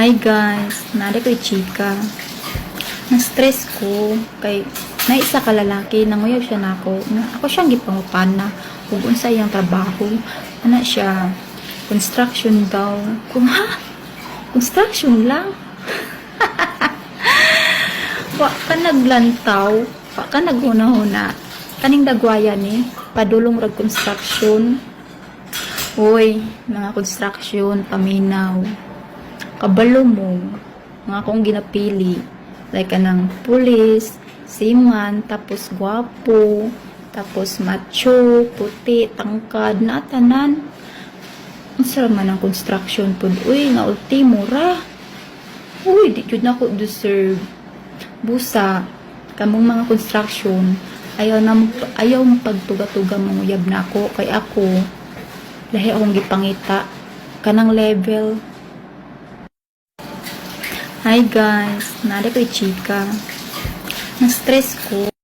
Hi guys, nari ko'y chika. Na-stress ko kay na isa ka lalaki nanguyab siya. Na, ako siyang gipangupana ug unsa iyang trabaho. Ana siya construction daw. Kung ha? Construction lang. Wa ka naglantaw, wa ka naghuna-huna. Kaning dagwaya ni padulong rag construction. Uy, mga construction, paminaw kabalo mo nga akong ginapili. Like kanang pulis siman tapos gwapo tapos macho puti tangkad na tanan ang sarap man ang construction pud uy nga ulti mura. Uy di jud na ko deserve. Busa kamong mga construction ayaw na ayaw mo pagtuga-tuga manguyab na ako. Kay ako lahi akong gipangita. Kanang level Hi guys, nari ko'y chika. Na-stress ko.